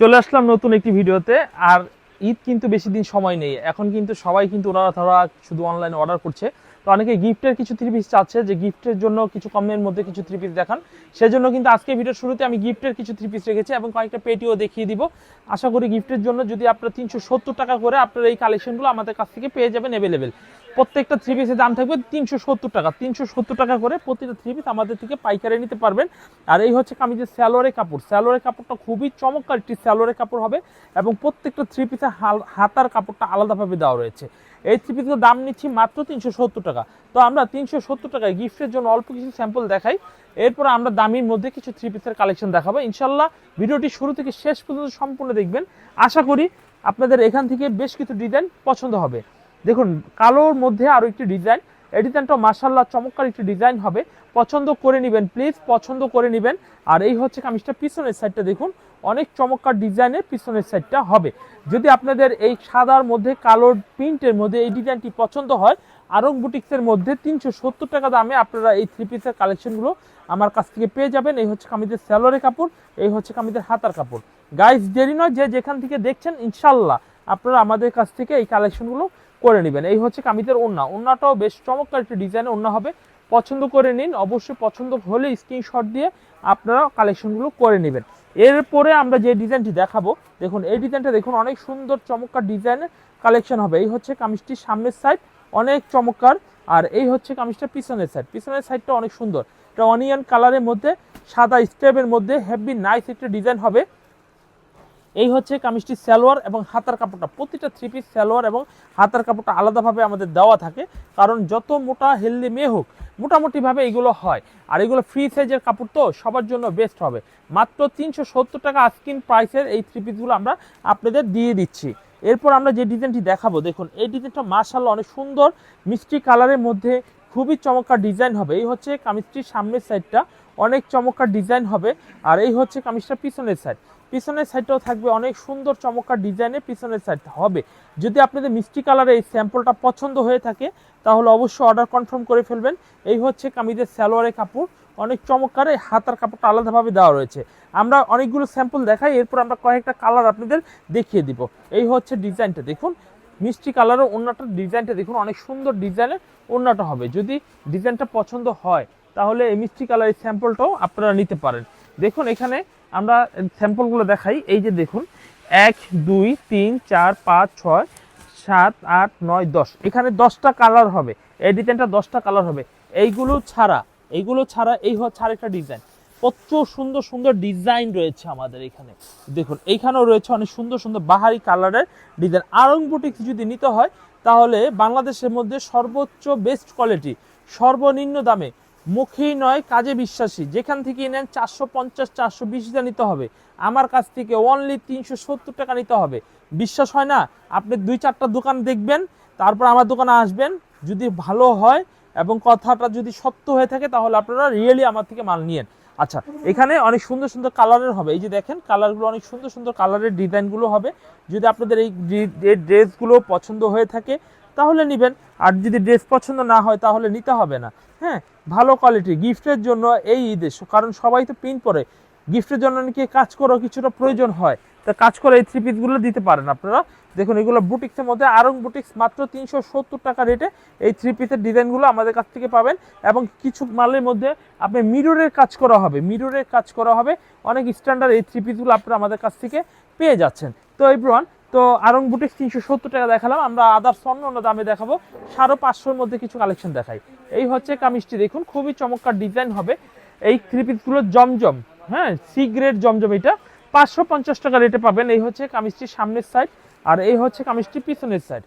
চলে আসলাম নতুন একটি ভিডিওতে, আর ঈদ কিন্তু বেশি দিন সময় নেই। এখন কিন্তু সবাই কিন্তু ওনারা ধরা শুধু অনলাইনে অর্ডার করছে। তো অনেকে গিফটের কিছু থ্রি পিস চাচ্ছে, যে গিফটের জন্য কিছু কমের মধ্যে কিছু থ্রি পিস দেখান। সেজন্য কিন্তু আজকে ভিডিওর শুরুতে আমি গিফটের কিছু থ্রি পিস রেখেছি এবং কয়েকটা পেটিও দেখিয়ে দিব। আশা করি গিফটের জন্য যদি আপনারা তিনশো সত্তর টাকা করে আপনারা এই কালেকশনগুলো আমাদের কাছ থেকে পেয়ে যাবেন অ্যাভেলেবেল প্রত্যেকটা থ্রি পিসের দাম থাকবে তিনশো সত্তর টাকা। তিনশো সত্তর টাকা করে প্রতিটা থ্রি পিস আমাদের থেকে পাইকারি নিতে পারবেন। আর এই হচ্ছে কামিজের স্যালোয়ারের কাপড়। স্যালোয়ারের কাপড়টা খুবই চমৎকার একটি স্যালোয়ারের কাপড় হবে এবং প্রত্যেকটা থ্রি পিসের হাতার কাপড়টা আলাদাভাবে দেওয়া রয়েছে। এই থ্রি পিসের দাম নিচ্ছি মাত্র তিনশো সত্তর টাকা। তো আমরা তিনশো সত্তর টাকায় গিফটের জন্য অল্প কিছু স্যাম্পল দেখাই। এরপর আমরা দামির মধ্যে কিছু থ্রি পিসের কালেকশন দেখাবো। ইনশাল্লাহ ভিডিওটি শুরু থেকে শেষ পর্যন্ত সম্পূর্ণ দেখবেন। আশা করি আপনাদের এখান থেকে বেশ কিছু ডিজাইন পছন্দ হবে। দেখুন, কালোর মধ্যে আরও একটি ডিজাইন। এই ডিজাইনটা মার্শাল্লাহ চমৎকার একটি ডিজাইন হবে। পছন্দ করে নেবেন প্লিজ পছন্দ করে নেবেন। আর এই হচ্ছে কামিজটা পিছনের সাইডটা দেখুন, অনেক চমৎকার ডিজাইনের পিছনের সাইডটা হবে। যদি আপনাদের এই সাদার মধ্যে, কালোর প্রিন্টের মধ্যে এই ডিজাইনটি পছন্দ হয়, আরং বুটিক্সের মধ্যে তিনশো সত্তর টাকা দামে আপনারা এই থ্রি পিসের কালেকশনগুলো আমার কাছ থেকে পেয়ে যাবেন। এই হচ্ছে কামিজের স্যালোয়ারের কাপড়, এই হচ্ছে কামিজের হাতার কাপড়। গাইস দেরি নয় যে যেখান থেকে দেখছেন ইনশাল্লাহ আপনারা আমাদের কাছ থেকে এই কালেকশনগুলো করে নেবেন। এই হচ্ছে কামিজের ওন্না ওন্নাটাও বেশ চমৎকার একটি ডিজাইনের ওন্না হবে। পছন্দ করে নিন। অবশ্যই পছন্দ হলে স্ক্রিনশট দিয়ে আপনারা কালেকশনগুলো করে নেবেন। এরপরে আমরা যে ডিজাইনটি দেখাবো, দেখুন, এই ডিজাইনটা দেখুন, অনেক সুন্দর, চমৎকার ডিজাইনের কালেকশন হবে। এই হচ্ছে কামিজটির সামনের সাইড অনেক চমৎকার। আর এই হচ্ছে কামিজটা পিছনের সাইড পিছনের সাইডটা অনেক সুন্দর। এটা অনিয়ন কালারের মধ্যে, সাদা স্টেপের মধ্যে হেভি নাইস একটা ডিজাইন হবে। এই হচ্ছে কামিজটি সালোয়ার এবং হাতার কাপড়টা। প্রতিটা থ্রি পিস সালোয়ার এবং হাতার কাপড়টা আলাদাভাবে আমাদের দেওয়া থাকে, কারণ যত মোটা হেলদি মেয়ে হোক, মোটামুটিভাবে এগুলো হয়। আর এগুলো ফ্রি সাইজের কাপড় তো সবার জন্য বেস্ট হবে। মাত্র তিনশো সত্তর টাকা আস্কিন প্রাইসের এই থ্রি পিসগুলো আমরা আপনাদের দিয়ে দিচ্ছি। এরপর আমরা যে ডিজাইনটি দেখাবো, দেখুন, এই ডিজাইনটা মার্শাল্লাহ অনেক সুন্দর, মিষ্টি কালারের মধ্যে খুবই চমৎকার ডিজাইন হবে। এই হচ্ছে কামিজটির সামনের সাইডটা অনেক চমৎকার ডিজাইন হবে, আর এই হচ্ছে কামিজটার পিছনের সাইড পিছনের সাইডটাও থাকবে অনেক সুন্দর চমৎকার ডিজাইনের পিছনের সাইড হবে। যদি আপনাদের মিষ্টি কালারের এই স্যাম্পলটা পছন্দ হয়ে থাকে, তাহলে অবশ্যই অর্ডার কনফার্ম করে ফেলবেন। এই হচ্ছে কামিজের সালোয়ারের কাপড়। অনেক চমৎকার, এই হাতার কাপড়টা আলাদাভাবে দেওয়া রয়েছে। আমরা অনেকগুলো স্যাম্পল দেখাই, এরপর আমরা কয়েকটা কালার আপনাদের দেখিয়ে দিব। এই হচ্ছে ডিজাইনটা দেখুন, মিষ্টি কালারের ওড়নাটার ডিজাইনটা দেখুন, অনেক সুন্দর ডিজাইনের ওড়নাটা হবে। যদি ডিজাইনটা পছন্দ হয়, তাহলে এই মিষ্টি কালারের স্যাম্পলটাও আপনারা নিতে পারেন। দেখুন, এখানে আমরা স্যাম্পলগুলো দেখাই। এই যে দেখুন, এক, দুই, তিন, চার, পাঁচ, ছয়, সাত, আট, নয়, দশ। এখানে দশটা কালার হবে। এই ডিজাইনটা দশটা কালার হবে। এইগুলো ছাড়া এইগুলো ছাড়া এই হচ্ছে আরেকটা ডিজাইন প্রচুর সুন্দর সুন্দর ডিজাইন রয়েছে আমাদের এখানে। দেখুন, এইখানেও রয়েছে অনেক সুন্দর সুন্দর বাহারি কালারের ডিজাইন আরং যদি নিতে হয়, তাহলে বাংলাদেশের মধ্যে সর্বোচ্চ বেস্ট কোয়ালিটি সর্বনিম্ন দামে মুখেই নয়, কাজে বিশ্বাসী। যেখান থেকে নেন চারশো পঞ্চাশ, চারশো বিশ নিতে হবে। আমার কাছ থেকে অনলি তিনশো সত্তর টাকা নিতে হবে। বিশ্বাস হয় না? আপনি দুই, চারটা দোকান দেখবেন, তারপর আমার দোকানে আসবেন। যদি ভালো হয় এবং কথাটা যদি সত্য হয়ে থাকে, তাহলে আপনারা রিয়েলি আমার থেকে মাল নিয়েন। আচ্ছা এখানে অনেক সুন্দর সুন্দর কালারের হবে। এই যে দেখেন কালারগুলো অনেক সুন্দর সুন্দর কালারের ডিজাইনগুলো হবে। যদি আপনাদের এই ড্রেসগুলো পছন্দ হয়ে থাকে তাহলে নেবেন। আর যদি ড্রেস পছন্দ না হয়, তাহলে নিতে হবে না। হ্যাঁ ভালো কোয়ালিটি গিফটের জন্য এই ঈদে, কারণ সবাই তো প্রিন্ট পরে। গিফটের জন্য নাকি কাজ করেও কিছুটা প্রয়োজন হয়। তা কাজ করে এই থ্রি পিসগুলো দিতে পারেন আপনারা। দেখুন, এগুলো বুটিক্সের মধ্যে আরং বুটিক্স মাত্র তিনশো সত্তর টাকা রেটে এই থ্রি পিসের ডিজাইনগুলো আমাদের কাছ থেকে পাবেন। এবং কিছু মালের মধ্যে আপনি মিররের কাজ করা হবে। মিররের কাজ করা হবে। অনেক স্ট্যান্ডার্ড এই থ্রি পিসগুলো আপনারা আমাদের কাছ থেকে পেয়ে যাচ্ছেন। তো এই ব্রন তো আরং বুটিক্স তিনশো সত্তর টাকা দেখালাম, আমরা আদার্স অন্য অন্য দামে দেখাবো। সাড়ে পাঁচশোর মধ্যে কিছু কালেকশন দেখাই। এই হচ্ছে কামিজটি, দেখুন, খুবই চমৎকার ডিজাইন হবে। এই থ্রি পিসগুলো জমজম হ্যাঁ সি গ্রেড জমজম এটা। পাঁচশো পঞ্চাশ টাকা রেটে পাবেন। এই হচ্ছে কামিজটির সামনের সাইড আর এই হচ্ছে কামিজটি পিছনের সাইড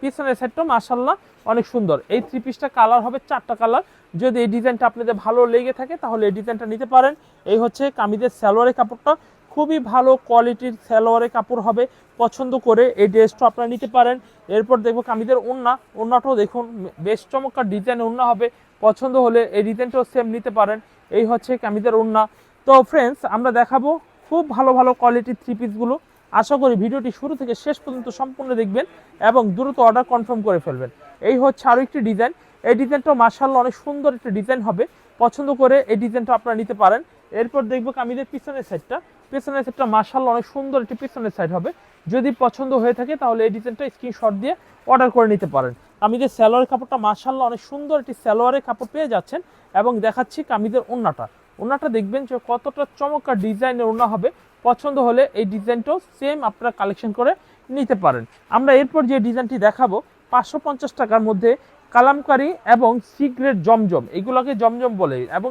পিছনের সাইডটাও মাসাল্লাহ অনেক সুন্দর। এই থ্রি পিসটা কালার হবে চারটা কালার যদি এই ডিজাইনটা আপনাদের ভালো লেগে থাকে, তাহলে এই ডিজাইনটা নিতে পারেন। এই হচ্ছে কামিজের সালোয়ারের কাপড়টা। খুবই ভালো কোয়ালিটির সালোয়ারের কাপড় হবে। পছন্দ করে এই ড্রেসটা আপনারা নিতে পারেন। এরপর দেখব কামিদের ওন্না ওন্নাটাও দেখুন, বেশ চমৎকার ডিজাইন ওন্না হবে। পছন্দ হলে এই ডিজাইনটাও সেম নিতে পারেন। এই হচ্ছে কামিদের ওন্না তো ফ্রেন্ডস আমরা দেখাবো খুব ভালো ভালো কোয়ালিটির থ্রি পিসগুলো আশা করি ভিডিওটি শুরু থেকে শেষ পর্যন্ত সম্পূর্ণ দেখবেন এবং দ্রুত অর্ডার কনফার্ম করে ফেলবেন। এই হচ্ছে আরও একটি ডিজাইন এই ডিজাইনটাও মার্শাল্লাহ অনেক সুন্দর একটি ডিজাইন হবে। পছন্দ করে এই ডিজাইনটা আপনারা নিতে পারেন। এরপর দেখব কামিজের পিছনের সাইডটা পিছনের সাইডটা মার্শাল্লাহ অনেক সুন্দর একটি পিছনের সাইড হবে। যদি পছন্দ হয়ে থাকে, তাহলে এই ডিজাইনটা স্ক্রিনশট দিয়ে অর্ডার করে নিতে পারেন। কামিজের স্যালোয়ারের কাপড়টা মার্শাল্লাহ অনেক সুন্দর একটি স্যালোয়ারের কাপড় পেয়ে যাচ্ছেন এবং দেখাচ্ছি কামিজের ওন্নাটা ওন্নাটা দেখবেন যে কতটা চমৎকার ডিজাইনের ওন্না হবে। পছন্দ হলে এই ডিজাইনটাও সেম আপনারা কালেকশন করে নিতে পারেন। আমরা এরপর যে ডিজাইনটি দেখাবো, পাঁচশো পঞ্চাশ টাকার মধ্যে কালামকারি এবং সিগ্রেট জমজম। এগুলোকে জমজম বলে এবং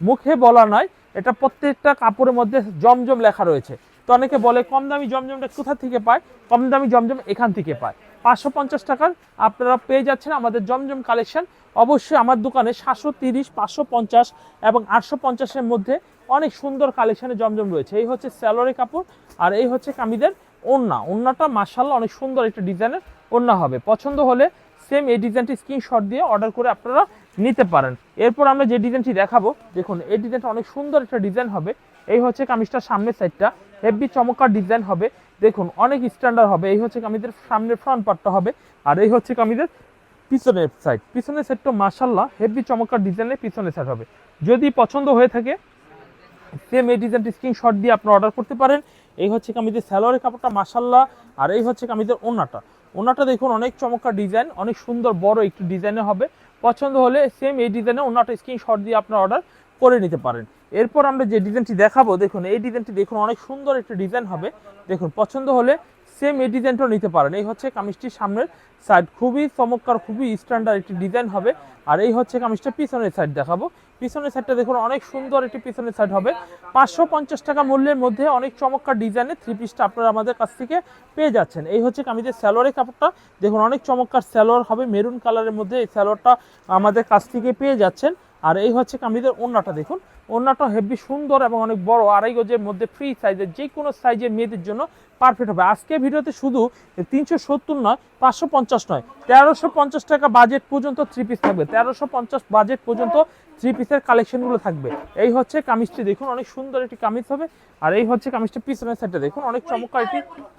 মুখে বলা নয় এটা প্রত্যেকটা কাপড়ের মধ্যে জমজম লেখা রয়েছে। তো অনেকে বলে কম দামি জমজমটা কোথা থেকে পায়? কম দামি জমজম এখান থেকে পায়। পাঁচশো পঞ্চাশ টাকার আপনারা পেয়ে যাচ্ছেন আমাদের জমজম কালেকশন। অবশ্যই আমার দোকানে সাতশো তিরিশ, পাঁচশো পঞ্চাশ এবং আটশো পঞ্চাশের মধ্যে অনেক সুন্দর কালেকশনে জমজম রয়েছে। এই হচ্ছে স্যালোরি কাপড় আর এই হচ্ছে কামিদের ওন্না ওন্নাটা মাসাল্লাহ অনেক সুন্দর একটা ডিজাইনের ওন্না হবে। পছন্দ হলে সেম এই ডিজাইনটি স্ক্রিনশট দিয়ে অর্ডার করে আপনারা নিতে পারেন। এরপর আমরা যে ডিজাইনটি দেখাবো, দেখুন, এই ডিজাইনটা অনেক সুন্দর একটা ডিজাইন হবে। এই হচ্ছে কামিজটার সামনের সাইডটা হেভি চমৎকার ডিজাইন হবে। দেখুন, অনেক স্ট্যান্ডার্ড হবে। এই হচ্ছে কামিজের সামনের ফ্রন্ট পার্টটা হবে। আর এই হচ্ছে কামিজের পিছনের সাইড পিছনের সাইডটা মাসাল্লাহ হেভি চমৎকার ডিজাইনের পিছনের সাইড হবে। যদি পছন্দ হয়ে থাকে সেম এই ডিজাইনটি স্ক্রিনশট দিয়ে আপনি অর্ডার করতে পারেন। এই হচ্ছে কামিজের স্যালোয়ারের কাপড়টা মাসাল্লাহ আর এই হচ্ছে কামিজের ওনাটা ওনাটা দেখুন, অনেক চমৎকার ডিজাইন, অনেক সুন্দর, বড় একটু ডিজাইনে হবে। পছন্দ হলে সেম এই ডিজাইনে অন্য একটা স্ক্রিনশট দিয়ে আপনার অর্ডার করে নিতে পারেন। এরপর আমরা যে ডিজাইনটি দেখাবো, দেখুন, এই ডিজাইনটি দেখুন, অনেক সুন্দর একটা ডিজাইন হবে। দেখুন, পছন্দ হলে সেম এই ডিজাইনটাও নিতে পারেন। এই হচ্ছে কামিজটির সামনের সাইড খুবই চমৎকার, খুবই স্ট্যান্ডার্ড একটি ডিজাইন হবে। আর এই হচ্ছে কামিজটা পিছনের সাইড দেখাবো। পিছনের সাইডটা দেখুন, অনেক সুন্দর একটি পিছনের সাইড হবে। পাঁচশো পঞ্চাশ টাকা মূল্যের মধ্যে অনেক চমৎকার ডিজাইনের থ্রি পিসটা আপনারা আমাদের কাছ থেকে পেয়ে যাচ্ছেন। এই হচ্ছে কামিজের স্যালোয়ারের কাপড়টা। দেখুন, অনেক চমৎকার স্যালোয়ার হবে। মেরুন কালারের মধ্যে এই স্যালোয়ারটা আমাদের কাছ থেকে পেয়ে যাচ্ছেন। আর এই হচ্ছে কামিজের ওন্নাটা দেখুন। ওন্নাটা হেভি সুন্দর এবং অনেক বড়, আড়াই গজের মধ্যে ফ্রি সাইজের যে কোনো সাইজের মেয়েদের জন্য পারফেক্ট হবে। আজকে ভিডিওতে শুধু তিনশো সত্তর নয়, পাঁচশো পঞ্চাশ নয়, তেরোশো পঞ্চাশ টাকা বাজেট পর্যন্ত থ্রি পিস থাকবে। তেরোশো পঞ্চাশ বাজেট পর্যন্ত থ্রি পিসের কালেকশনগুলো থাকবে। এই হচ্ছে কামিজটি, দেখুন অনেক সুন্দর একটি কামিজ হবে। আর এই হচ্ছে কামিজটা পিছনের সাইডটা দেখুন অনেক চমৎকার একটি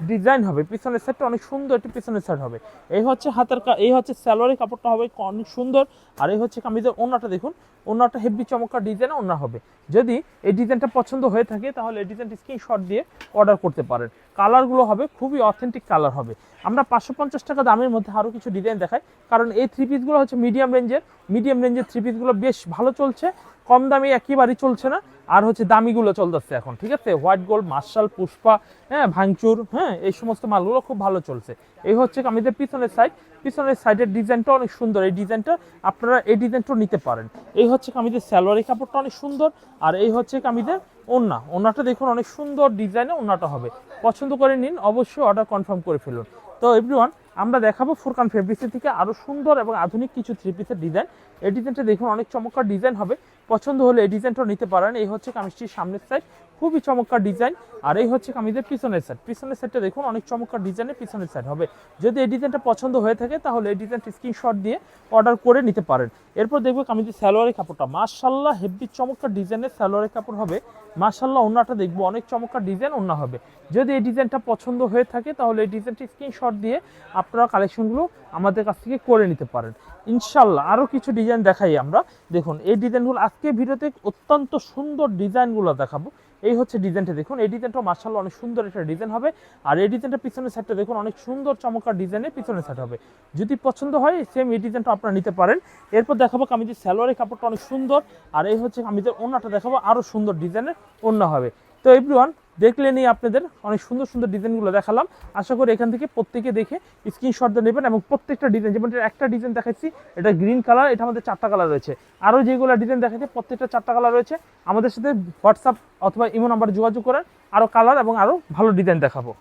ডিজাইন হবে। পিছনের সাইডটা অনেক সুন্দর একটি পিছনের সাইড হবে। এই হচ্ছে হাতের এই হচ্ছে স্যালোয়ারি কাপড়টা হবে অনেক সুন্দর। আর এই হচ্ছে কামিজের ওনাটা দেখুন ওনাটা হেভি চমৎকার ডিজাইন অন্য হবে। যদি এই ডিজাইনটা পছন্দ হয়ে থাকে, তাহলে এই ডিজাইনটি স্ক্রিনশট দিয়ে অর্ডার করতে পারেন। কালারগুলো হবে, খুবই অথেন্টিক কালার হবে। আমরা পাঁচশো পঞ্চাশ টাকা দামের মধ্যে আরও কিছু ডিজাইন দেখাই। কারণ এই থ্রি পিসগুলো হচ্ছে মিডিয়াম রেঞ্জের মিডিয়াম রেঞ্জের থ্রি পিসগুলো বেশ ভালো চলছে। কম দামি একেবারেই চলছে না। আর হচ্ছে দামিগুলো চলতেছে এখন, ঠিক আছে? হোয়াইট গোল্ড মার্শাল পুষ্পা হ্যাঁ ভাঙচুর হ্যাঁ এই সমস্ত মালগুলো খুব ভালো চলছে। এই হচ্ছে আমাদের পিছনের সাইড পিছনের সাইডের ডিজাইনটা অনেক সুন্দর। এই ডিজাইনটা আপনারা এই ডিজাইনটাও নিতে পারেন। এই হচ্ছে কামিজের স্যালোয়ারি কাপড়টা অনেক সুন্দর। আর এই হচ্ছে কামিজের ওন্না ওন্নাটা দেখুন, অনেক সুন্দর ডিজাইনে ওন্নাটা হবে। পছন্দ করে নিন, অবশ্যই অর্ডার কনফার্ম করে ফেলুন। তো এভরিওয়ান আমরা দেখাবো ফুরকান ফেব্রিক্সের থেকে আরও সুন্দর এবং আধুনিক কিছু থ্রি পিসের ডিজাইন এই ডিজাইনটা দেখুন, অনেক চমৎকার ডিজাইন হবে। পছন্দ হলে এই ডিজাইনটাও নিতে পারেন। এই হচ্ছে কামিজটির সামনের সাইড খুবই চমৎকার ডিজাইন আর এই হচ্ছে কামিজের পিছনের সাইড পিছনের সাইডটা দেখুন, অনেক চমৎকার ডিজাইনের পিছনের সাইড হবে। যদি এই ডিজাইনটা পছন্দ হয়ে থাকে, তাহলে এই ডিজাইনটা স্ক্রিনশট দিয়ে অর্ডার করে নিতে পারেন। এরপর দেখব কামিজের স্যালোয়ারের কাপড়টা। মার্শাল্লাহ হেভি চমৎকার ডিজাইনের স্যালোয়ারের কাপড় হবে। মার্শাল্লাহ ওনাটা দেখব, অনেক চমৎকার ডিজাইন ওনা হবে। যদি এই ডিজাইনটা পছন্দ হয়ে থাকে, তাহলে এই ডিজাইনটি স্ক্রিনশট দিয়ে আপনারা কালেকশনগুলো আমাদের কাছ থেকে করে নিতে পারেন। ইনশাল্লাহ আরও কিছু ডিজাইন দেখাই আমরা। দেখুন, এই ডিজাইনগুলো আজকে ভিডিওতে অত্যন্ত সুন্দর ডিজাইনগুলো দেখাবো। এই হচ্ছে ডিজাইনটা দেখুন, এই ডিজাইনটা মার্শাল্লাহ অনেক সুন্দর একটা ডিজাইন হবে। আর এই ডিজাইনটা পিছনের সাইডটা দেখুন, অনেক সুন্দর চমৎকার ডিজাইনের পিছনের সাইড হবে। যদি পছন্দ হয় সেম এই ডিজাইনটা আপনারা নিতে পারেন। এরপর দেখাবো কামিজের স্যালোয়ারের কাপড়টা অনেক সুন্দর। আর এই হচ্ছে কামিজের ওনাটা দেখাবো আরও সুন্দর ডিজাইনের ওনা হবে। তো এভরিওয়ান দেখলেনই আপনাদের অনেক সুন্দর সুন্দর ডিজাইনগুলো দেখালাম। আশা করি এখান থেকে প্রত্যেকে দেখে স্ক্রিনশট দিয়ে নেবেন এবং প্রত্যেকটা ডিজাইন যেমন একটা ডিজাইন দেখাচ্ছি এটা গ্রিন কালার এটা আমাদের চারটা কালার রয়েছে। আরও যেগুলো ডিজাইন দেখাচ্ছি প্রত্যেকটা চারটা কালার রয়েছে। আমাদের সাথে হোয়াটসঅ্যাপ অথবা ইমো নাম্বারে যোগাযোগ করেন, আরও কালার এবং আরও ভালো ডিজাইন দেখাবো।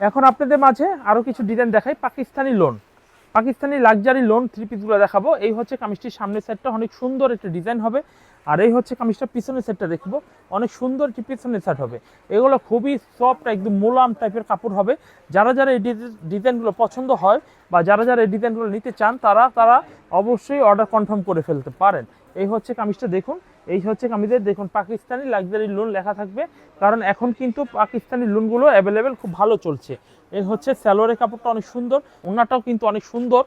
এখন আপনাদের মাঝে আরও কিছু ডিজাইন দেখাই, Pakistani lawn Pakistani luxury lawn three পিসগুলো দেখাবো। এই হচ্ছে কামিজটির সামনের সেটটা অনেক সুন্দর একটা ডিজাইন হবে। আর এই হচ্ছে কামিজটা পিছনের সেটটা দেখব, অনেক সুন্দর একটি পিছনের সেট হবে। এগুলো খুবই সফট একদম মোলাম টাইপের কাপড় হবে। যারা যারা এই ডিজাইনগুলো পছন্দ হয় বা যারা যারা এই ডিজাইনগুলো নিতে চান, তারা তারা অবশ্যই অর্ডার কনফার্ম করে ফেলতে পারেন। এই হচ্ছে কামিজটা দেখুন এই হচ্ছে কামিজের, দেখুন পাকিস্তানি লাক্সারি লোন লেখা থাকবে, কারণ এখন কিন্তু পাকিস্তানি লোনগুলো অ্যাভেলেবেল খুব ভালো চলছে। এই হচ্ছে স্যালোয়ারের কাপড়টা অনেক সুন্দর ওনাটাও কিন্তু অনেক সুন্দর।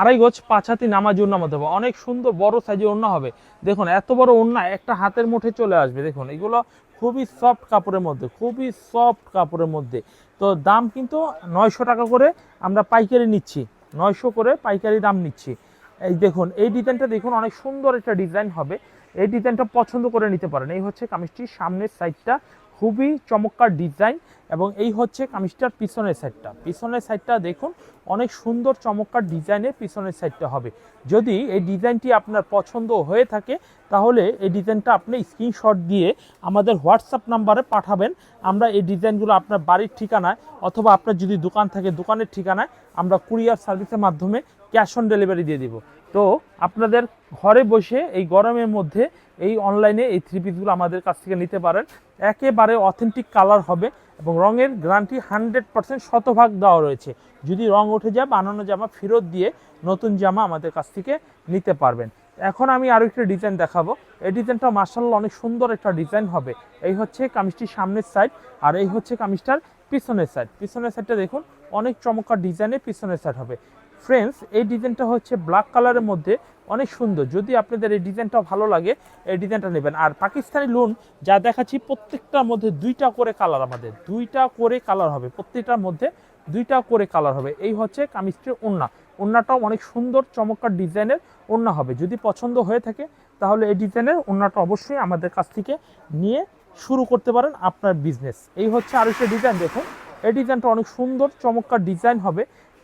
আড়াই গজ পাঁচ হাতি নামাজ ওন্না মধ্যে হবে, অনেক সুন্দর বড় সাইজের ওন্না হবে। দেখুন, এত বড় ওন্না একটা হাতের মুঠে চলে আসবে, দেখুন, এগুলো খুবই সফট কাপড়ের মধ্যে, খুবই সফট কাপড়ের মধ্যে। তো দাম কিন্তু নয়শো টাকা করে আমরা পাইকারি নিচ্ছি, নয়শো করে পাইকারি দাম নিচ্ছি। এই দেখুন, এই ডিজাইনটা দেখুন, অনেক সুন্দর একটা ডিজাইন হবে। এই ডিজাইনটা পছন্দ করে নিতে পারেন। এই হচ্ছে কামিজটির সামনের সাইডটা, খুবই চমৎকার ডিজাইন এবং এই হচ্ছে কামিজটার পিছনের সাইডটা। পিছনের সাইডটা দেখুন, অনেক সুন্দর চমৎকার ডিজাইনের পিছনের সাইডটা হবে। যদি এই ডিজাইনটি আপনার পছন্দ হয়ে থাকে, তাহলে এই ডিজাইনটা আপনি স্ক্রিনশট দিয়ে আমাদের হোয়াটসঅ্যাপ নাম্বারে পাঠাবেন। আমরা এই ডিজাইনগুলো আপনার বাড়ির ঠিকানায় অথবা আপনার যদি দোকান থাকে দোকানের ঠিকানায় আমরা কুরিয়ার সার্ভিসের মাধ্যমে ক্যাশ অন ডেলিভারি দিয়ে দিব। তো আপনাদের ঘরে বসে এই গরমের মধ্যে এই অনলাইনে এই থ্রি পিসগুলো আমাদের কাছ থেকে নিতে পারেন। একেবারে অথেন্টিক কালার হবে এবং রঙের গ্যারান্টি হান্ড্রেড পার্সেন্ট শতভাগ দেওয়া রয়েছে। যদি রং উঠে যায়, বানানো জামা ফেরত দিয়ে নতুন জামা আমাদের কাছ থেকে নিতে পারবেন। এখন আমি আরও একটা ডিজাইন দেখাবো। এই ডিজাইনটা মার্শাল্লাহ অনেক সুন্দর একটা ডিজাইন হবে। এই হচ্ছে কামিজটির সামনের সাইড আর এই হচ্ছে কামিজটার পিছনের সাইড পিছনের সাইডটা দেখুন, অনেক চমৎকার ডিজাইনের পিছনের সাইড হবে। ফ্রেন্ডস এই ডিজাইনটা হচ্ছে ব্ল্যাক কালারের মধ্যে অনেক সুন্দর। যদি আপনাদের এই ডিজাইনটা ভালো লাগে, এই ডিজাইনটা নেবেন। আর পাকিস্তানি লোন যা দেখাচ্ছি, প্রত্যেকটার মধ্যে দুইটা করে কালার আমাদের। দুইটা করে কালার হবে। প্রত্যেকটার মধ্যে দুইটা করে কালার হবে। এই হচ্ছে কামিজটির ওন্না ওন্নাটাও অনেক সুন্দর, চমৎকার ডিজাইনের ওন্না হবে। যদি পছন্দ হয়ে থাকে, তাহলে এই ডিজাইনের ওন্নাটা অবশ্যই আমাদের কাছ থেকে নিয়ে শুরু করতে পারেন আপনার বিজনেস এই হচ্ছে আরও একটা ডিজাইন দেখুন। এই ডিজাইনটা অনেক সুন্দর, চমৎকার ডিজাইন হবে।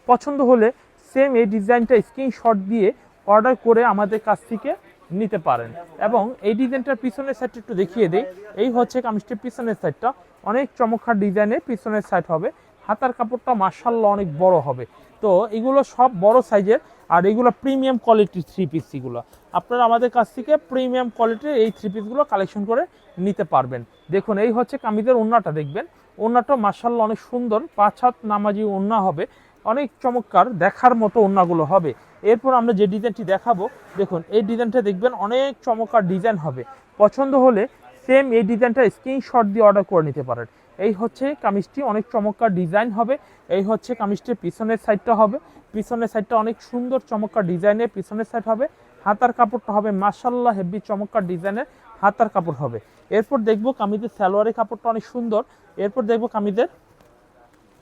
পছন্দ হলে সেম এই ডিজাইনটা স্ক্রিনশট দিয়ে অর্ডার করে আমাদের কাছ থেকে নিতে পারেন। এবং এই ডিজাইনটার পিছনের সাইডটা একটু দেখিয়ে দিই। এই হচ্ছে কামিজটির পিছনের সাইডটা অনেক চমৎকার ডিজাইনের পিছনের সাইড হবে। হাতার কাপড়টা মার্শাল্লাহ অনেক বড় হবে। তো এগুলো সব বড় সাইজের আর এগুলো প্রিমিয়াম কোয়ালিটির থ্রি পিস এগুলো। আপনারা আমাদের কাছ থেকে প্রিমিয়াম কোয়ালিটির এই থ্রি পিসগুলো কালেকশন করে নিতে পারবেন। দেখুন, এই হচ্ছে কামিজের ওন্নাটা, দেখবেন? ওন্নাটা মার্শাল্লাহ অনেক সুন্দর। পাঁচ হাত নামাজি ওন্না হবে। অনেক চমৎকার দেখার মতো ওন্নাগুলো হবে। এরপর আমরা যে ডিজাইনটি দেখাবো, দেখুন, এই ডিজাইনটা দেখবেন অনেক চমৎকার ডিজাইন হবে। পছন্দ হলে সেম এই ডিজাইনটা স্ক্রিনশট দিয়ে অর্ডার করে নিতে পারেন। এই হচ্ছে কামিজটি, অনেক চমৎকার ডিজাইন হবে। এই হচ্ছে কামিজটির পিছনের সাইডটা হবে। পিছনের সাইডটা অনেক সুন্দর চমৎকার ডিজাইনের পিছনের সাইড হবে। হাতার কাপড়টা হবে মাসাল্লাহ হেভি চমৎকার ডিজাইনের হাতার কাপড় হবে। এরপর দেখব কামিজের সালোয়ারের কাপড়টা অনেক সুন্দর। এরপর দেখব কামিজের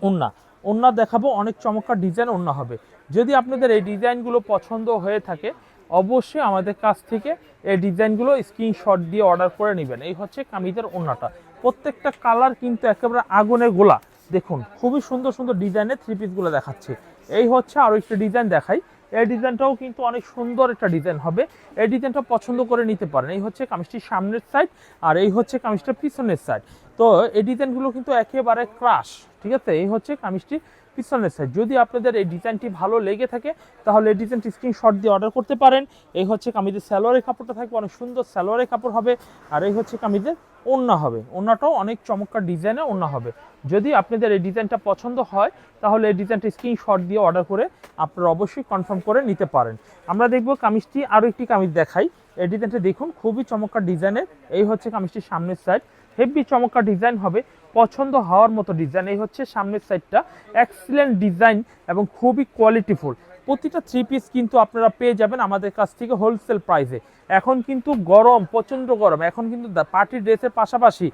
ওন্না ওন্না দেখাবো, অনেক চমৎকার ডিজাইন ওন্না হবে। যদি আপনাদের এই ডিজাইনগুলো পছন্দ হয়ে থাকে, অবশ্যই আমাদের কাছ থেকে এই ডিজাইনগুলো স্ক্রিনশট দিয়ে অর্ডার করে নেবেন। এই হচ্ছে কামিজের ওন্নাটা প্রত্যেকটা কালার কিন্তু একেবারে আগুনের গোলা। দেখুন, খুবই সুন্দর সুন্দর ডিজাইনের থ্রি পিসগুলো দেখাচ্ছে। এই হচ্ছে আরও একটা ডিজাইন দেখাই। এই ডিজাইনটাও কিন্তু অনেক সুন্দর একটা ডিজাইন হবে। এই ডিজাইনটা পছন্দ করে নিতে পারেন। এই হচ্ছে কামিজটির সামনের সাইড আর এই হচ্ছে কামিজটার পিছনের সাইড তো এই ডিজাইনগুলো কিন্তু একেবারে ক্রাশ ঠিক আছে? এই হচ্ছে কামিজটি পিছনের সাইড যদি আপনাদের এই ডিজাইনটি ভালো লেগে থাকে, তাহলে এই ডিজাইনটি স্ক্রিনশট দিয়ে অর্ডার করতে পারেন। এই হচ্ছে কামিজের স্যালোয়ারের কাপড়টা থাকবে, অনেক সুন্দর স্যালোয়ারের কাপড় হবে, আর এই হচ্ছে কামিজের ওন্না হবে। ওন্নাটাও অনেক চমৎকার ডিজাইনে ওন্না হবে। যদি আপনাদের এই ডিজাইনটা পছন্দ হয়, তাহলে এই ডিজাইনটা স্ক্রিনশট দিয়ে অর্ডার করে আপনারা অবশ্যই কনফার্ম করে নিতে পারেন। আমরা দেখব কামিজটি আরও একটি কামিজ দেখাই। এই ডিজাইনটা দেখুন, খুবই চমৎকার ডিজাইনের। এই হচ্ছে কামিজটির সামনের সাইড হেভি চমৎকার ডিজাইন হবে, পছন্দ হওয়ার মতো ডিজাইন। এই হচ্ছে সামনের সাইডটা এক্সিলেন্ট ডিজাইন এবং খুবই কোয়ালিটিফুল প্রতিটা থ্রি পিস কিন্তু আপনারা পেয়ে যাবেন আমাদের কাছ থেকে হোলসেল প্রাইসে এখন কিন্তু গরম, প্রচণ্ড গরম। এখন কিন্তু পার্টি ড্রেসের পাশাপাশি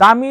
দামি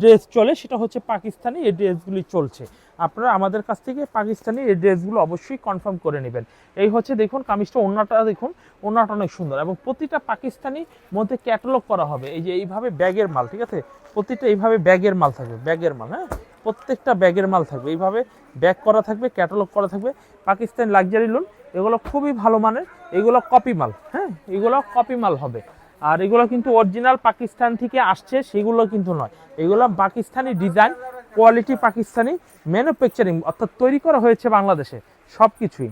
ড্রেস চলে, সেটা হচ্ছে পাকিস্তানি, এই ড্রেসগুলি চলছে। আপনারা আমাদের কাছ থেকে পাকিস্তানি, এই ড্রেসগুলো অবশ্যই কনফার্ম করে নেবেন। এই হচ্ছে দেখুন কামিজটা ওনাটা দেখুন ওনাটা অনেক সুন্দর। এবং প্রতিটা পাকিস্তানি মধ্যে ক্যাটালগ করা হবে। এই যে এইভাবে ব্যাগের মাল, ঠিক আছে? প্রতিটা এইভাবে ব্যাগের মাল থাকবে, ব্যাগের মাল হ্যাঁ? প্রত্যেকটা ব্যাগের মাল থাকবে। এইভাবে ব্যাগ করা থাকবে ক্যাটালগ করা থাকবে। পাকিস্তান লাক্সারি লোন এগুলো খুবই ভালো মানের। এগুলো কপি মাল হ্যাঁ? এগুলো কপি মাল হবে। আর এগুলো কিন্তু অরিজিনাল পাকিস্তান থেকে আসছে, সেগুলো কিন্তু নয়। এগুলো Pakistani design quality Pakistani manufacturing অর্থাৎ তৈরি করা হয়েছে বাংলাদেশে। সব কিছুই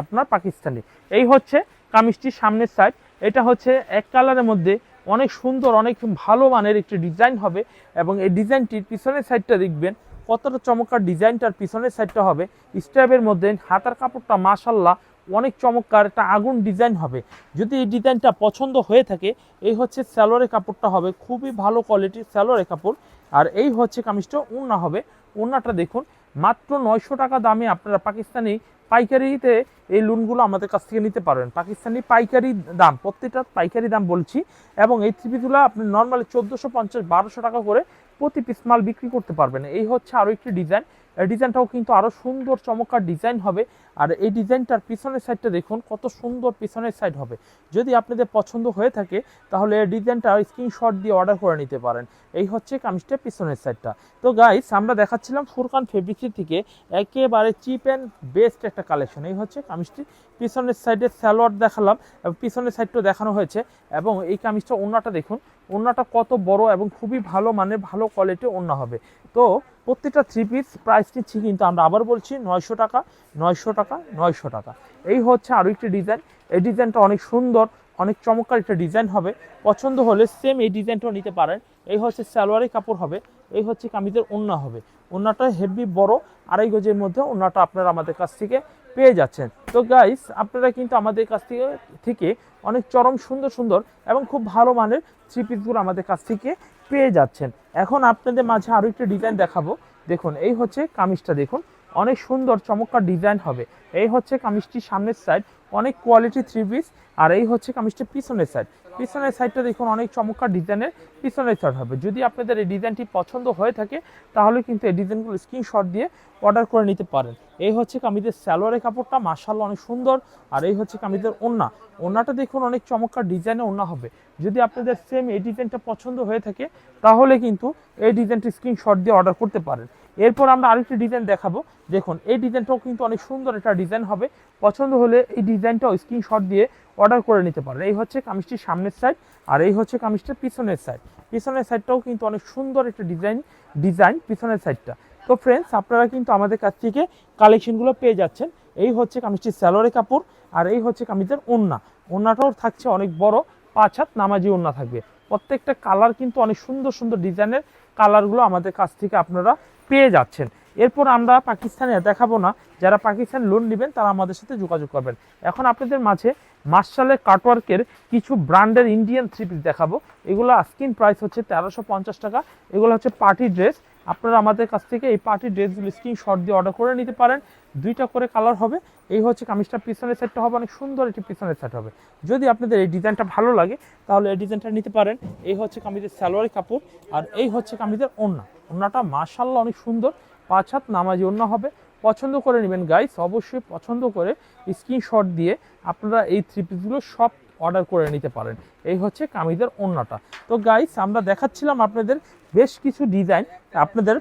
আপনার পাকিস্তানি। এই হচ্ছে কামিজটির সামনের সাইড এটা হচ্ছে এক কালারের মধ্যে অনেক সুন্দর, অনেক ভালো মানের একটি ডিজাইন হবে এবং এই ডিজাইনটির পিছনের সাইডটা দেখবেন কতটা চমৎকার ডিজাইনটার পিছনের সাইডটা হবে। স্ট্যাবের মধ্যে হাতার কাপড়টা মাশাল্লাহ অনেক চমৎকার একটা আগুন ডিজাইন হবে। যদি এই ডিজাইনটা পছন্দ হয়ে থাকে, এই হচ্ছে স্যালোয়ারের কাপড়টা হবে, খুবই ভালো কোয়ালিটির স্যালোয়ারের কাপড়। আর এই হচ্ছে কামিজটা উন্না হবে। উন্নাটা দেখুন, মাত্র নয়শো টাকা দামে আপনারা পাকিস্তানি পাইকারিতে এই লোনগুলো আমাদের কাছ থেকে নিতে পারবেন। পাকিস্তানি পাইকারি দাম, প্রত্যেকটা পাইকারি দাম বলছি এবং এই থ্রি পিসগুলো আপনি নর্মালি চোদ্দোশো পঞ্চাশ, বারোশো টাকা করে প্রতি পিস মাল বিক্রি করতে পারবেন। এই হচ্ছে আরও একটি ডিজাইন ডিজাইনটাও কিন্তু আরও সুন্দর, চমৎকার ডিজাইন হবে। আর এই ডিজাইনটার পিছনের সাইডটা দেখুন, কত সুন্দর পিছনের সাইড হবে। যদি আপনাদের পছন্দ হয়ে থাকে, তাহলে এই ডিজাইনটা স্ক্রিনশট দিয়ে অর্ডার করে নিতে পারেন। এই হচ্ছে কামিজটা পিছনের সাইডটা তো গাইস আমরা দেখাচ্ছিলাম ফুরকান ফেব্রিক্সের থেকে একেবারে চিপ অ্যান্ড বেস্ট একটা কালেকশন এই হচ্ছে কামিজটি পিছনের সাইডে স্যালোয়ার দেখালাম, এবং পিছনের সাইডটাও দেখানো হয়েছে। এবং এই কামিজটা ওড়নাটা দেখুন ওড়নাটা কত বড় এবং খুবই ভালো মানে ভালো কোয়ালিটির ওড়না হবে। তো প্রত্যেকটা থ্রি পিস প্রাইস নিচ্ছি কিন্তু আমরা আবার বলছি নয়শো টাকা নয়শো টাকা নয়শো টাকা। এই হচ্ছে আরও একটি ডিজাইন এই ডিজাইনটা অনেক সুন্দর, অনেক চমৎকার একটা ডিজাইন হবে। পছন্দ হলে সেম এই ডিজাইনটাও নিতে পারেন। এই হচ্ছে সালোয়ারের কাপড় হবে, এই হচ্ছে কামিজের ওড়না হবে। ওড়নাটা হেভি বড়, আড়াই গজের মধ্যে ওড়নাটা আপনারা আমাদের কাছ থেকে পেয়ে যাচ্ছেন। তো গাইস আপনারা কিন্তু আমাদের কাছ থেকে থেকে অনেক চরম সুন্দর সুন্দর এবং খুব ভালো মানের থ্রি পিসগুলো আমাদের কাছ থেকে পেয়ে যাচ্ছেন। এখন আপনাদের মাঝে আরও একটি ডিজাইন দেখাবো। দেখুন, এই হচ্ছে কামিজটা দেখুন। অনেক সুন্দর, চমৎকার ডিজাইন হবে। এই হচ্ছে কামিজটির সামনের সাইড অনেক কোয়ালিটি থ্রি পিস আর এই হচ্ছে কামিজটির পিছনের সাইড পিছনের সাইডটা দেখুন অনেক চমৎকার ডিজাইনের পিছনের সাইড হবে। যদি আপনাদের এই ডিজাইনটি পছন্দ হয়ে থাকে, তাহলে কিন্তু এই ডিজাইনগুলো স্ক্রিনশট দিয়ে অর্ডার করে নিতে পারেন। এই হচ্ছে কামিজের স্যালোয়ারের কাপড়টা মার্শাল অনেক সুন্দর। আর এই হচ্ছে কামিজের ওড়না ওড়নাটা দেখুন অনেক চমৎকার ডিজাইনে ওড়না হবে। যদি আপনাদের সেম এই ডিজাইনটা পছন্দ হয়ে থাকে, তাহলে কিন্তু এই ডিজাইনটি স্ক্রিনশট দিয়ে অর্ডার করতে পারেন। এরপর আমরা আরেকটি ডিজাইন দেখাবো। দেখুন, এই ডিজাইনটাও কিন্তু অনেক সুন্দর একটা ডিজাইন হবে। পছন্দ হলে এই ডিজাইনটাও স্ক্রিনশট দিয়ে অর্ডার করে নিতে পারেন। এই হচ্ছে কামিজটির সামনের সাইড আর এই হচ্ছে কামিজটির পিছনের সাইড পিছনের সাইডটাও কিন্তু অনেক সুন্দর একটা ডিজাইন ডিজাইন পিছনের সাইডটা তো ফ্রেন্ডস আপনারা কিন্তু আমাদের কাছ থেকে কালেকশনগুলো পেয়ে যাচ্ছেন। এই হচ্ছে কামিজটির স্যালোরে কাপড়, আর এই হচ্ছে কামিজের ওন্না ওন্নাটাও থাকছে অনেক বড়, পাঁচ হাত নামাজি ওন্না থাকবে। প্রত্যেকটা কালার কিন্তু অনেক সুন্দর সুন্দর ডিজাইনের কালারগুলো আমাদের কাছ থেকে আপনারা পেয়ে যাচ্ছেন। এরপর আমরা পাকিস্তানে দেখাবো না। যারা পাকিস্তান লোন নেবেন, তারা আমাদের সাথে যোগাযোগ করবেন। এখন আপনাদের মাঝে মার্শালের কাটওয়ার্কের কিছু ব্র্যান্ডের ইন্ডিয়ান থ্রি পিস দেখাবো। এগুলো স্কিন প্রাইস হচ্ছে তেরোশো পঞ্চাশ টাকা। এগুলো হচ্ছে পার্টি ড্রেস আপনারা আমাদের কাছ থেকে এই পার্টি ড্রেসগুলো স্ক্রিনশট দিয়ে অর্ডার করে নিতে পারেন। দুইটা করে কালার হবে। এই হচ্ছে কামিজটা পিছনের সেটটা হবে। অনেক সুন্দর একটি পিছনের সেট হবে। যদি আপনাদের এই ডিজাইনটা ভালো লাগে, তাহলে এই ডিজাইনটা নিতে পারেন। এই হচ্ছে কামিজের সালোয়ারি কাপড়। আর এই হচ্ছে কামিজের ওড়না। ওড়নাটা মাশাল্লাহ অনেক সুন্দর। পাঁচ হাত নামাজি অন্য হবে। পছন্দ করে নেবেন গাইস অবশ্যই পছন্দ করে স্ক্রিনশট দিয়ে আপনারা এই থ্রি পিসগুলো সব অর্ডার করে নিতে পারেন। এই হচ্ছে কামিজের অন্যটা তো গাইস আমরা দেখাচ্ছিলাম আপনাদের বেশ কিছু ডিজাইন আপনাদের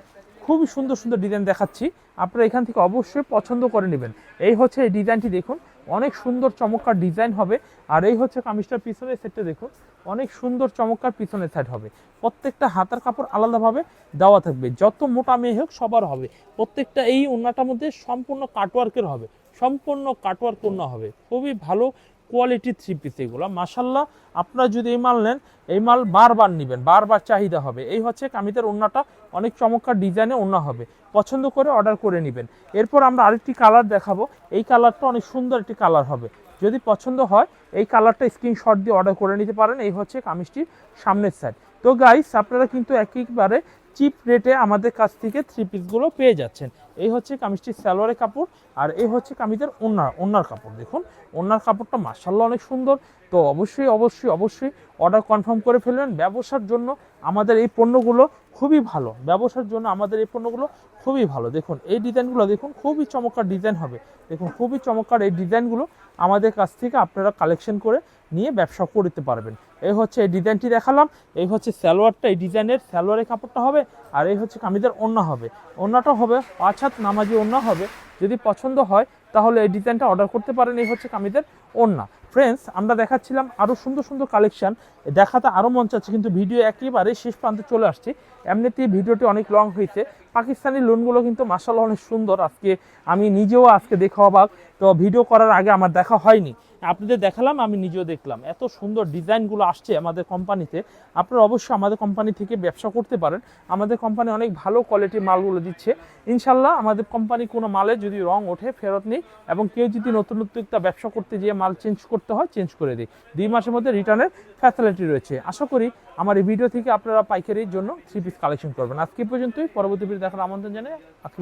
খুব সুন্দর সুন্দর ডিজাইন দেখাচ্ছি। আপনারা এখান থেকে অবশ্যই পছন্দ করে নেবেন। এই হচ্ছে এই ডিজাইনটি দেখুন। অনেক সুন্দর চমৎকার ডিজাইন হবে। আর এই হচ্ছে কামিজটার পিছনের সেটটা দেখুন। অনেক সুন্দর চমৎকার পিছনের সাইড হবে। প্রত্যেকটা হাতার কাপড় আলাদাভাবে দেওয়া থাকবে। যত মোটা মেয়ে হোক, সবার হবে। প্রত্যেকটা এই ওড়নাটার মধ্যে সম্পূর্ণ কাটওয়ার্কের হবে। সম্পূর্ণ কাটওয়ার্ক ওড়না হবে। খুবই ভালো কোয়ালিটি থ্রি পিস এগুলো। মাসাল্লাহ আপনারা যদি এই মাল নেন, এই মাল বারবার নেবেন, বারবার চাহিদা হবে। এই হচ্ছে কামিজের ওড়নাটা, অনেক চমৎকার ডিজাইনে ওড়না হবে। পছন্দ করে অর্ডার করে নেবেন। এরপর আমরা আরেকটি কালার দেখাবো। এই কালারটা অনেক সুন্দর একটি কালার হবে। যদি পছন্দ হয়, এই কালারটা স্ক্রিনশট দিয়ে অর্ডার করে নিতে পারেন। এই হচ্ছে কামিজটির সামনের সাইড তো গাইস আপনারা কিন্তু একইবারে চিপ রেটে আমাদের কাছ থেকে থ্রি পিসগুলো পেয়ে যাচ্ছেন। এই হচ্ছে কামিজটির সালোয়ারের কাপড় আর এই হচ্ছে কামিজের ওনার ওনার কাপড়। দেখুন ওনার কাপড়টা মার্শাল্লাহ অনেক সুন্দর। তো অবশ্যই অবশ্যই অবশ্যই অর্ডার কনফার্ম করে ফেলবেন। ব্যবসার জন্য আমাদের এই পণ্যগুলো খুবই ভালো। ব্যবসার জন্য আমাদের এই পণ্যগুলো খুবই ভালো। দেখুন, এই ডিজাইনগুলো দেখুন, খুবই চমৎকার ডিজাইন হবে। দেখুন, খুবই চমৎকার এই ডিজাইনগুলো আমাদের কাছ থেকে আপনারা কালেকশন করে নিয়ে ব্যবসা করতে পারবেন। এই হচ্ছে এই ডিজাইনটি দেখালাম। এই হচ্ছে সালোয়ারটা, এই ডিজাইনের সালোয়ারের কাপড়টা হবে। আর এই হচ্ছে কামিদের অন্য হবে। অন্যটা হবে অর্থাৎ নামাজি অন্য হবে। যদি পছন্দ হয়, তাহলে এই ডিজাইনটা অর্ডার করতে পারেন, এই হচ্ছে কামিদের ওড়না। ফ্রেন্ডস আমরা দেখাচ্ছিলাম আরও সুন্দর সুন্দর কালেকশান দেখাতে আরও মন চাচ্ছে, কিন্তু ভিডিও একেবারে শেষ প্রান্তে চলে আসছে। এমনিতেই ভিডিওটি অনেক লং হয়েছে। পাকিস্তানি লোনগুলো কিন্তু মাসাল্লাহ অনেক সুন্দর। আজকে আমি নিজেও আজকে দেখা অবাক। তো ভিডিও করার আগে আমার দেখা হয়নি। আপনাদের দেখালাম, আমি নিজেও দেখলাম। এত সুন্দর ডিজাইনগুলো আসছে আমাদের কোম্পানিতে। আপনারা অবশ্যই আমাদের কোম্পানি থেকে ব্যবসা করতে পারেন। আমাদের কোম্পানি অনেক ভালো কোয়ালিটির মালগুলো দিচ্ছে। ইনশাল্লাহ আমাদের কোম্পানি কোনো মালে যদি রং ওঠে, ফেরত নেই এবং কেউ যদি নতুন একটা ব্যবসা করতে গিয়ে মাল চেঞ্জ করতে হয় চেঞ্জ করে দিই দুই মাসের মধ্যে রিটার্নের ফ্যাসিলিটি রয়েছে। আশা করি আমার এই ভিডিও থেকে আপনারা পাইকারির জন্য থ্রি পিস কালেকশন করবেন। আজকে পর্যন্তই। পরবর্তী দেখার আমন্ত্রণ জানিয়ে।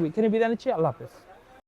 এখানে বিদায় নিচ্ছি। আল্লাহ হাফেজ।